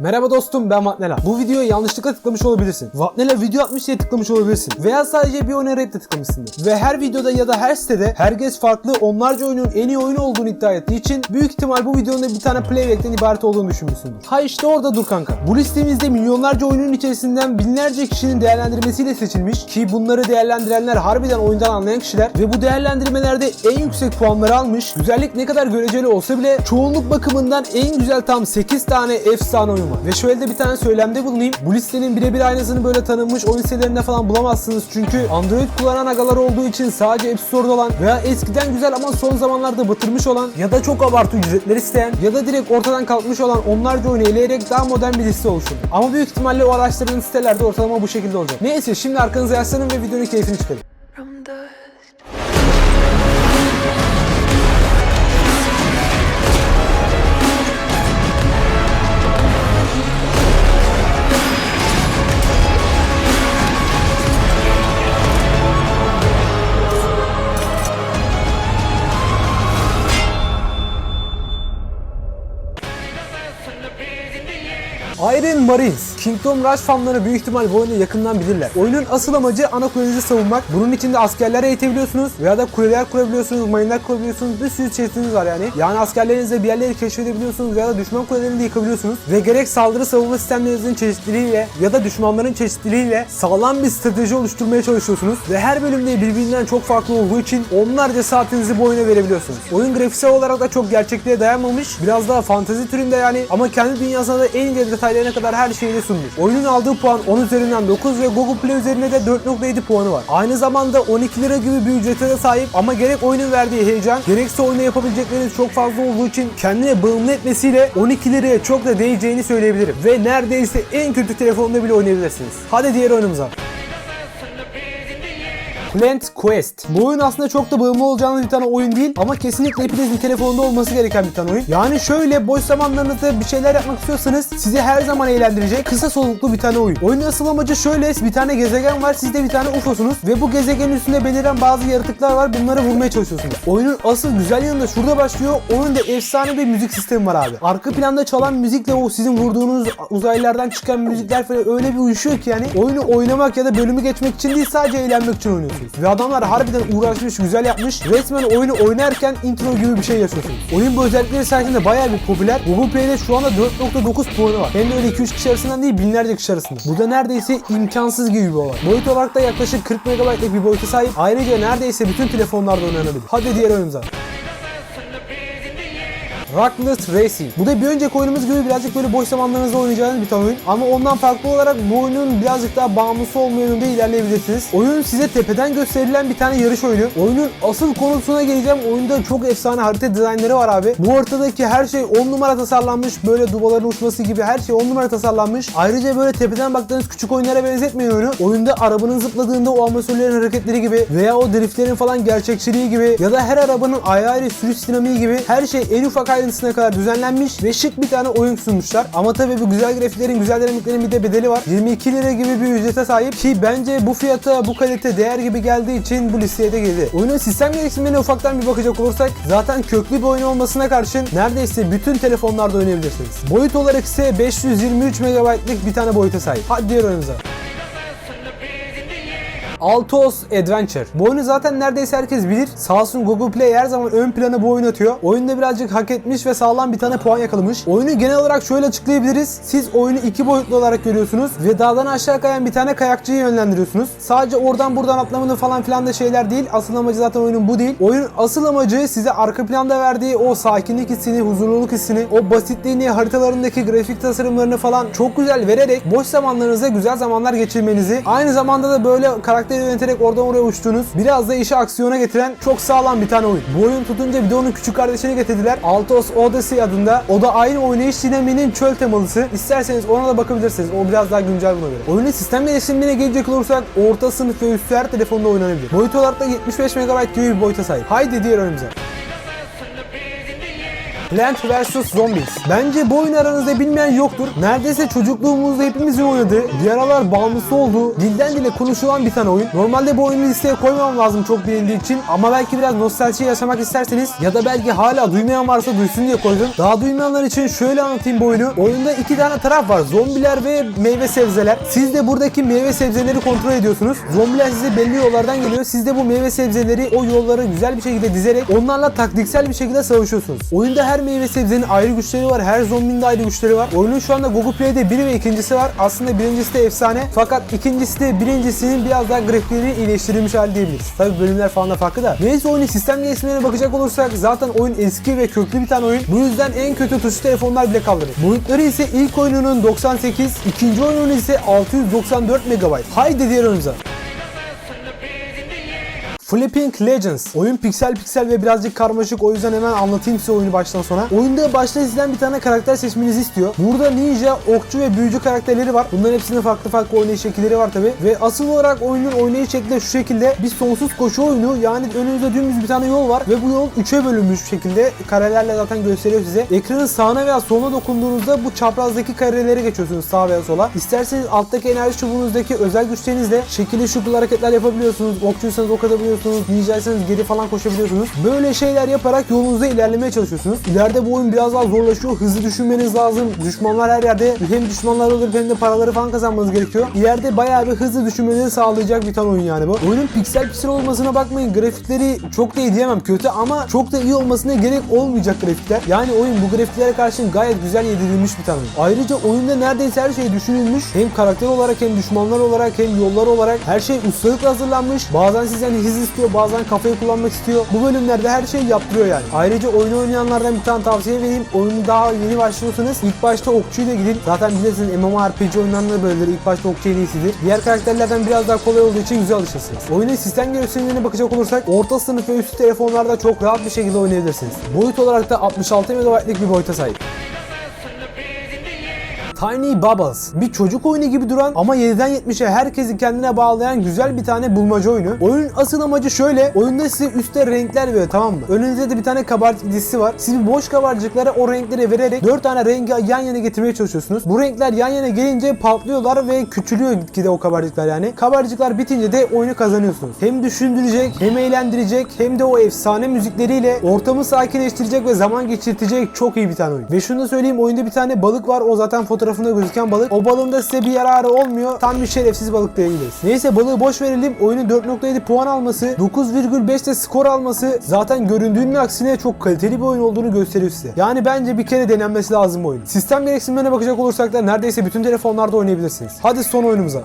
Merhaba dostum ben Vatnela. Bu videoya yanlışlıkla tıklamış olabilirsin. Vatnela video atmış diye tıklamış olabilirsin. Veya sadece bir oyun arayıp tıklamışsındır. Ve her videoda ya da her sitede herkes farklı onlarca oyunun en iyi oyunu olduğunu iddia ettiği için büyük ihtimal bu videonun da bir tane playback'ten ibaret olduğunu düşünmüşsündür. Ha işte orada dur kanka. Bu listemizde milyonlarca oyunun içerisinden binlerce kişinin değerlendirmesiyle seçilmiş ki bunları değerlendirenler harbiden oyundan anlayan kişiler ve bu değerlendirmelerde en yüksek puanları almış. Güzellik ne kadar göreceli olsa bile çoğunluk bakımından en güzel tam 8 tane efsane oyun var. Ve şöyle de bir tane söylemde bulunayım. Bu listenin birebir aynısını böyle tanınmış oyun sitelerinde falan bulamazsınız. Çünkü Android kullanan agalar olduğu için sadece App Store'da olan veya eskiden güzel ama son zamanlarda batırmış olan ya da çok abartı ücretler isteyen ya da direkt ortadan kalkmış olan onlarca oyunu eleyerek daha modern bir liste oluşturdu. Ama büyük ihtimalle o araştırdığınız sitelerde ortalama bu şekilde olacak. Neyse şimdi arkanıza yaslanın ve videonun keyfini çıkarın. From dust. Iron Marines. Kingdom Rush fanları büyük ihtimal bu oyunu yakından bilirler. Oyunun asıl amacı ana kulenizi savunmak. Bunun içinde askerler eğitebiliyorsunuz veya da kuleler kurabiliyorsunuz, mayınlar kurabiliyorsunuz. Bir sürü çeşitiniz var yani. Yani askerlerinizle bir yerleri keşfedebiliyorsunuz veya da düşman kulelerini de yıkabiliyorsunuz. Ve gerek saldırı savunma sistemlerinizin çeşitliliğiyle ya da düşmanların çeşitliliğiyle sağlam bir strateji oluşturmaya çalışıyorsunuz. Ve her bölümde birbirinden çok farklı olduğu için onlarca saatinizi bu oyuna verebiliyorsunuz. Oyun grafiksel olarak da çok gerçekliğe dayanmamış. Biraz daha fantezi türünde yani ama kendi dünyasında da en ince detaylarına kadar her şeyini sunmuş. Oyunun aldığı puan 10 üzerinden 9 ve Google Play üzerinde de 4.7 puanı var. Aynı zamanda 12 lira gibi bir ücrete de sahip ama gerek oyunun verdiği heyecan gerekse oyunda yapabilecekleriniz çok fazla olduğu için kendine bağımlı etmesiyle 12 liraya çok da değeceğini söyleyebilirim. Ve neredeyse en kötü telefonda bile oynayabilirsiniz. Hadi diğer oyunumuza. Plant Quest. Bu oyun aslında çok da bağımlı olacağınız bir tane oyun değil ama kesinlikle hepinizin telefonunda olması gereken bir tane oyun. Yani şöyle boş zamanlarınızda bir şeyler yapmak istiyorsanız sizi her zaman eğlendirecek kısa soluklu bir tane oyun. Oyunun asıl amacı şöyle bir tane gezegen var siz de bir tane UFO'sunuz ve bu gezegenin üstünde beliren bazı yaratıklar var bunları vurmaya çalışıyorsunuz. Oyunun asıl güzel yanı da şurada başlıyor. Oyunda efsane bir müzik sistemi var abi. Arka planda çalan müzikle o sizin vurduğunuz uzaylılardan çıkan müzikler falan öyle bir uyuşuyor ki yani oyunu oynamak ya da bölümü geçmek için değil sadece eğlenmek için oynuyorsunuz. Ve adamlar harbiden uğraşmış, güzel yapmış. Resmen oyunu oynarken intro gibi bir şey yaşıyorsunuz. Oyun bu özellikleri sayesinde bayağı bir popüler. Google Play'de şu anda 4.9 puanı var. Hem de öyle 2-3 kişi arasından değil binlerce kişi arasında. Bu da neredeyse imkansız gibi bir olay. Boyut olarak da yaklaşık 40 MB'lık bir boyuta sahip. Ayrıca neredeyse bütün telefonlarda oynanabilir. Hadi diğer oyunumuza. Rockless Racing. Bu da bir önceki oyunumuz gibi birazcık böyle boş zamanlarınızda oynayacağınız bir tane oyun. Ama ondan farklı olarak bu oyunun birazcık daha bağımlısı olma yönünde ilerleyebilirsiniz. Oyun size tepeden gösterilen bir tane yarış oyunu. Oyunun asıl konusuna geleceğim. Oyunda çok efsane harita dizaynları var abi. Bu haritadaki her şey 10 numara tasarlanmış. Böyle dubaların uçması gibi her şey 10 numara tasarlanmış. Ayrıca böyle tepeden baktığınız küçük oyunlara benzetmeyin oyunu. Oyunda arabanın zıpladığında o amatörlerin hareketleri gibi veya o driftlerin falan gerçekçiliği gibi ya da her arabanın ayrı ayrı sürüş dinamiği gibi her şey en ufak ayrıntısına kadar düzenlenmiş ve şık bir tane oyun sunmuşlar. Ama tabii bu güzel grafiklerin, güzel dinamiklerin bir de bedeli var. 22 lira gibi bir ücrete sahip ki bence bu fiyata, bu kalite değer gibi geldiği için bu listeye de girdi. Oyunun sistem gereksinimlerine ufaktan bir bakacak olursak zaten köklü bir oyun olmasına karşın neredeyse bütün telefonlarda oynayabilirsiniz. Boyut olarak ise 523 MB'lık bir tane boyuta sahip. Hadi diğer oyunumuza. Altos Adventure. Bu oyunu zaten neredeyse herkes bilir. Sağ olsun Google Play her zaman ön plana bu oyunu atıyor. Oyunda birazcık hak etmiş ve sağlam bir tane puan yakalamış. Oyunu genel olarak şöyle açıklayabiliriz. Siz oyunu iki boyutlu olarak görüyorsunuz ve dağdan aşağı kayan bir tane kayakçıyı yönlendiriyorsunuz. Sadece oradan buradan atlamanın falan filan da şeyler değil. Asıl amacı zaten oyunun bu değil. Oyunun asıl amacı size arka planda verdiği o sakinlik hissini, huzurluluk hissini, o basitliğini, haritalarındaki grafik tasarımlarını falan çok güzel vererek boş zamanlarınızda güzel zamanlar geçirmenizi, aynı zamanda da böyle karakteri yöneterek oradan oraya uçtuğunuz, biraz da işi aksiyona getiren çok sağlam bir tane oyun. Bu oyun tutunca bir de onun küçük kardeşini getirdiler. Altos Odyssey adında. O da aynı oynayış dinamiğinin çöl temalısı. İsterseniz ona da bakabilirsiniz. O biraz daha güncel buna göre. Oyunun sistem gelişimine gelecek olursak orta sınıf ve üstü her telefonda oynanabilir. Boyut olarak da 75 MB gibi bir boyuta sahip. Haydi diğer oyunumuza. Plant vs Zombies. Bence bu oyunu aranızda bilmeyen yoktur. Neredeyse çocukluğumuzda hepimizin oynadığı, bir bağımlısı olduğu, dilden dile konuşulan bir tane oyun. Normalde bu oyunu listeye koymam lazım çok bilindiği için ama belki biraz nostalji yaşamak isterseniz ya da belki hala duymayan varsa duysun diye koydum. Daha duymayanlar için şöyle anlatayım bu oyunu. Oyunda iki tane taraf var. Zombiler ve meyve sebzeler. Siz de buradaki meyve sebzeleri kontrol ediyorsunuz. Zombiler size belli yollardan geliyor. Siz de bu meyve sebzeleri o yolları güzel bir şekilde dizerek onlarla taktiksel bir şekilde savaşıyorsunuz. Oyunda her meyve sebzenin ayrı güçleri var. Her zombinin de ayrı güçleri var. Oyunun şu anda Google Play'de biri ve ikincisi var. Aslında birincisi de efsane. Fakat ikincisi de birincisinin biraz daha grafikleri iyileştirilmiş hali diyebiliriz. Tabi bölümler falan da farklı da. Neyse oyunun sistem gelişmelerine bakacak olursak zaten oyun eski ve köklü bir tane oyun. Bu yüzden en kötü tuşlu telefonlar bile kaldırır. Boyutları ise ilk oyununun 98, ikinci oyunun ise 694 MB. Haydi diğer oyunumuza. Flipping Legends. Oyun piksel piksel ve birazcık karmaşık o yüzden hemen anlatayım size oyunu baştan sona. Oyunda başta sizden bir tane karakter seçmenizi istiyor. Burada ninja, okçu ve büyücü karakterleri var. Bunların hepsinin farklı farklı oynayış şekilleri var tabi. Ve asıl olarak oyunun oynayış şekli şu şekilde bir sonsuz koşu oyunu. Yani önünüzde dümdüz bir tane yol var ve bu yol 3'e bölünmüş şekilde karelerle zaten gösteriyor size. Ekranın sağına veya soluna dokunduğunuzda bu çaprazdaki kareleri geçiyorsunuz sağa veya sola. İsterseniz alttaki enerji çubuğunuzdaki özel güçlerinizle şekilli şukul hareketler yapabiliyorsunuz. Okçuysanız ok atabiliyorsunuz. Ninjaysanız geri falan koşabiliyorsunuz. Böyle şeyler yaparak yolunuzda ilerlemeye çalışıyorsunuz. İleride bu oyun biraz daha zorlaşıyor. Hızlı düşünmeniz lazım. Düşmanlar her yerde. Hem düşmanlar olur hem de paraları falan kazanmanız gerekiyor. İleride bayağı bir hızlı düşünmenizi sağlayacak bir tane oyun yani bu. Oyunun piksel piksel olmasına bakmayın. Grafikleri çok da iyi diyemem kötü ama çok da iyi olmasına gerek olmayacak grafikler. Yani oyun bu grafiklere karşın gayet güzel yedirilmiş bir tane. Ayrıca oyunda neredeyse her şey düşünülmüş. Hem karakter olarak hem düşmanlar olarak hem yollar olarak her şey ustalıkla hazırlanmış. Bazen sizden hız istiyor, bazen kafayı kullanmak istiyor. Bu bölümlerde her şeyi yaptırıyor yani. Ayrıca oyunu oynayanlardan bir tane tavsiye vereyim. Oyunu daha yeni başlıyorsanız ilk başta okçuyla gidin. Zaten bilirsiniz MMORPG oyunlarında böyledir. İlk başta okçu en iyisidir. Diğer karakterlerden biraz daha kolay olduğu için güzel alışırsınız. Oyunun sistem gösterimlerine bakacak olursak orta sınıf ve üstü telefonlarda çok rahat bir şekilde oynayabilirsiniz. Boyut olarak da 66 MB'lik bir boyuta sahip. Tiny Bubbles. Bir çocuk oyunu gibi duran ama 7'den 70'e herkesi kendine bağlayan güzel bir tane bulmaca oyunu. Oyunun asıl amacı şöyle. Oyunda size üstte renkler veriyor tamam mı? Önünüzde de bir tane kabarcık dizisi var. Siz bir boş kabarcıklara o renkleri vererek 4 tane rengi yan yana getirmeye çalışıyorsunuz. Bu renkler yan yana gelince patlıyorlar ve küçülüyor gitgide o kabarcıklar yani. Kabarcıklar bitince de oyunu kazanıyorsunuz. Hem düşündürecek, hem eğlendirecek, hem de o efsane müzikleriyle ortamı sakinleştirecek ve zaman geçirtecek çok iyi bir tane oyun. Ve şunu da söyleyeyim oyunda bir tane balık var. O zaten fotoğrafında gözüken balık. O balığın da size bir yararı olmuyor. Tam bir şerefsiz balık diyebiliriz. Neyse balığı boş verelim. Oyunun 4.7 puan alması, 9,5 de skor alması zaten göründüğünün aksine çok kaliteli bir oyun olduğunu gösteriyor size. Yani bence bir kere denenmesi lazım bu oyun. Sistem gereksinimlerine bakacak olursak da neredeyse bütün telefonlarda oynayabilirsiniz. Hadi son oyunumuza.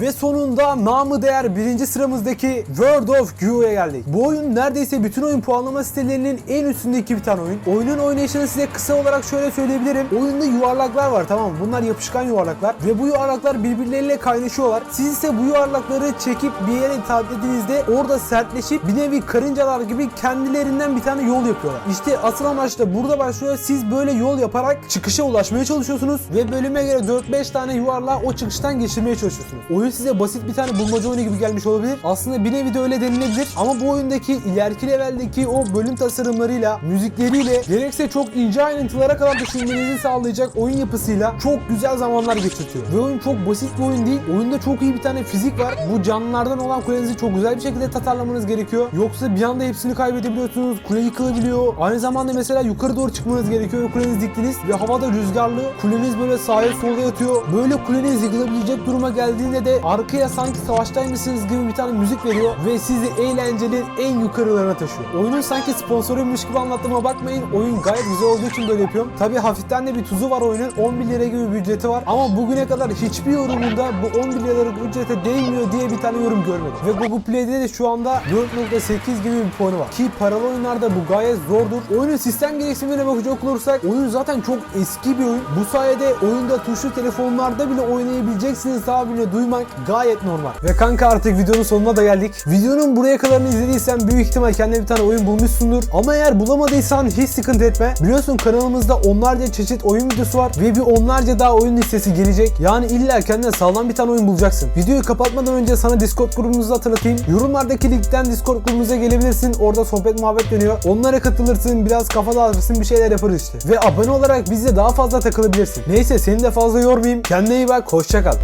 Ve sonunda namı değer birinci sıramızdaki World of Gu'ya geldik. Bu oyun neredeyse bütün oyun puanlama sitelerinin en üstündeki bir tane oyun. Oyunun oynayışını size kısa olarak şöyle söyleyebilirim. Oyunda yuvarlaklar var tamam? Bunlar yapışkan yuvarlaklar ve bu yuvarlaklar birbirleriyle kaynaşıyorlar. Siz ise bu yuvarlakları çekip bir yere itablediğinizde orada sertleşip bir nevi karıncalar gibi kendilerinden bir tane yol yapıyorlar. İşte asıl amaç da burada başlıyor. Siz böyle yol yaparak çıkışa ulaşmaya çalışıyorsunuz ve bölüme göre 4-5 tane yuvarlağı o çıkıştan geçirmeye çalışıyorsunuz. Oyun size basit bir tane bulmaca oyunu gibi gelmiş olabilir. Aslında bir nevi de öyle denilebilir. Ama bu oyundaki ileriki leveldeki o bölüm tasarımlarıyla, müzikleriyle, gerekse çok ince ayrıntılara kadar düşünmenizi sağlayacak oyun yapısıyla çok güzel zamanlar geçirtiyor. Ve oyun çok basit bir oyun değil. Oyunda çok iyi bir tane fizik var. Bu canlılardan olan kulenizi çok güzel bir şekilde tasarlamanız gerekiyor. Yoksa bir anda hepsini kaybedebiliyorsunuz. Kule yıkılabiliyor. Aynı zamanda mesela yukarı doğru çıkmanız gerekiyor. Kuleniz diktiniz ve havada rüzgarlı. Kuleniz böyle sağa sola yatıyor. Böyle kuleniz yıkılabilecek duruma geldiğinde de arkaya sanki savaştaymışsınız gibi bir tane müzik veriyor ve sizi eğlencenin en yukarılarına taşıyor. Oyunun sanki sponsoruymuş gibi anlattığıma bakmayın. Oyun gayet güzel olduğu için böyle yapıyorum. Tabi hafiften de bir tuzu var oyunun. 11 lira gibi bir ücreti var. Ama bugüne kadar hiçbir yorumunda bu 11 liralık ücrete değmiyor diye bir tane yorum görmedim. Ve Google Play'de de şu anda 4.8 gibi bir puanı var. Ki paralı oyunlarda bu gayet zordur. Oyunun sistem gereksinimlerine bakacak olursak oyun zaten çok eski bir oyun. Bu sayede oyunda tuşlu telefonlarda bile oynayabileceksiniz tabirine duymak gayet normal. Ve kanka artık videonun sonuna da geldik. Videonun buraya kadarını izlediysen büyük ihtimal kendine bir tane oyun bulmuşsundur. Ama eğer bulamadıysan hiç sıkıntı etme. Biliyorsun kanalımızda onlarca çeşit oyun videosu var ve bir onlarca daha oyun listesi gelecek. Yani illa kendine sağlam bir tane oyun bulacaksın. Videoyu kapatmadan önce sana Discord grubumuzu hatırlatayım. Yorumlardaki linkten Discord grubumuza gelebilirsin. Orada sohbet muhabbet dönüyor. Onlara katılırsın, biraz kafa dağıtırsın, bir şeyler yaparız işte. Ve abone olarak bizle daha fazla takılabilirsin. Neyse seni de fazla yormayayım. Kendine iyi bak, hoşça kal.